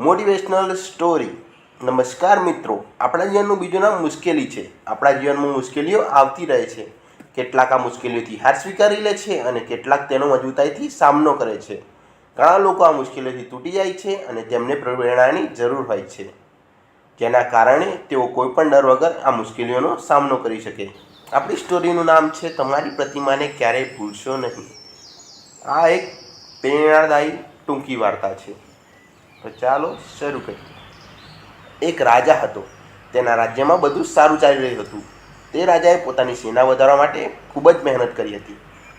Motivational story નમસ્કાર મિત્રો, આપણા જીવનનું બીજું નામ મુશ્કેલી છે. આપણા જીવનમાં મુશ્કેલીઓ આવતી રહે છે. કેટલાક આ મુશ્કેલીઓથી હાર સ્વીકારી લે છે અને કેટલાક તેનો મજબૂતાઈથી સામનો કરે છે. ઘણા લોકો આ મુશ્કેલીઓથી તૂટી જાય છે અને તેમને પ્રેરણાની જરૂર હોય છે. જેના કારણે તેઓ કોઈપણ ડર વગર આ મુશ્કેલીઓનો સામનો કરી શકે. આપણી સ્ટોરીનું નામ છે, તમારી પ્રતિમાને ક્યારેય ભૂલશો નહીં. આ એક પ્રેરણાદાયી ટૂંકી વાર્તા છે. તો ચાલો શરૂ કરીએ. એક રાજા હતો. તેના રાજ્યમાં બધું સારું ચાલી રહ્યું હતું. તે રાજાએ પોતાની સેના વધારવા માટે ખૂબ જ મહેનત કરી હતી.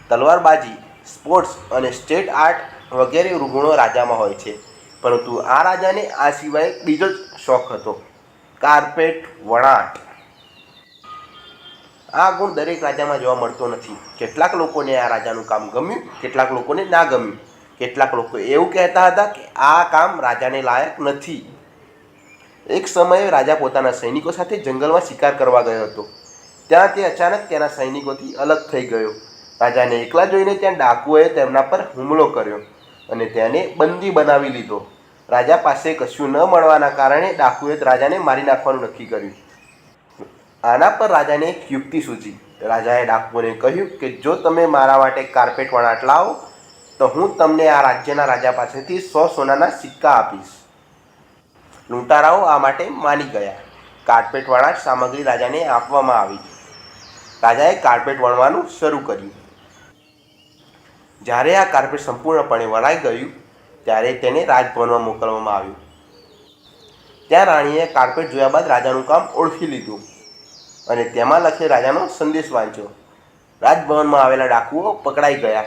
તલવારબાજી, સ્પોર્ટ્સ અને સ્ટેટ આર્ટ વગેરે ગુણો રાજામાં હોય છે. પરંતુ આ રાજાને આ સિવાય બીજો જ શોખ હતો. કાર્પેટ, વણાટ. આ ગુણ દરેક રાજામાં જોવા મળતો નથી. કેટલાક લોકોને આ રાજાનું કામ ગમ્યું, કેટલાક લોકોને ના ગમ્યું. કેટલાક લોકો એવું કહેતા હતા કે આ કામ રાજાને લાયક નથી. એક સમયે રાજા પોતાના સૈનિકો સાથે જંગલમાં શિકાર કરવા ગયો હતો. ત્યાં તે અચાનક તેના સૈનિકોથી અલગ થઈ ગયો. રાજાને એકલા જોઈને ત્યાં ડાકુઓએ તેમના પર હુમલો કર્યો અને તેને બંદી બનાવી લીધો. રાજા પાસે કશું ન મળવાના કારણે ડાકુએ રાજાને મારી નાખવાનું નક્કી કર્યું. આના પર રાજાને એક યુક્તિ સૂજી. રાજાએ ડાકુઓને કહ્યું કે જો તમે મારા માટે કાર્પેટ વણાટ લાવો તો હું તમને આ રાજ્યના રાજા પાસેથી સો સોનાના સિક્કા આપીશ. લૂંટારાઓ આ માટે માની ગયા. કાર્પેટવાળા સામગ્રી રાજાને આપવામાં આવી. રાજાએ કાર્પેટ વણવાનું શરૂ કર્યું. જ્યારે આ કાર્પેટ સંપૂર્ણપણે વણાઈ ગયું, ત્યારે તેને રાજભવનમાં મોકલવામાં આવ્યું. ત્યાં રાણીએ કાર્પેટ જોયા બાદ રાજાનું કામ ઓળખી લીધું અને તેમાં લખે રાજાનો સંદેશ વાંચ્યો. રાજભવનમાં આવેલા ડાકુઓ પકડાઈ ગયા.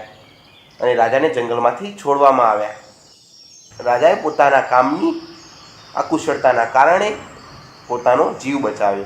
અને રાજાને જંગલમાંથી છોડવામાં આવ્યા. રાજાએ પોતાના કામની આ કુશળતાના કારણે પોતાનો જીવ બચાવ્યો.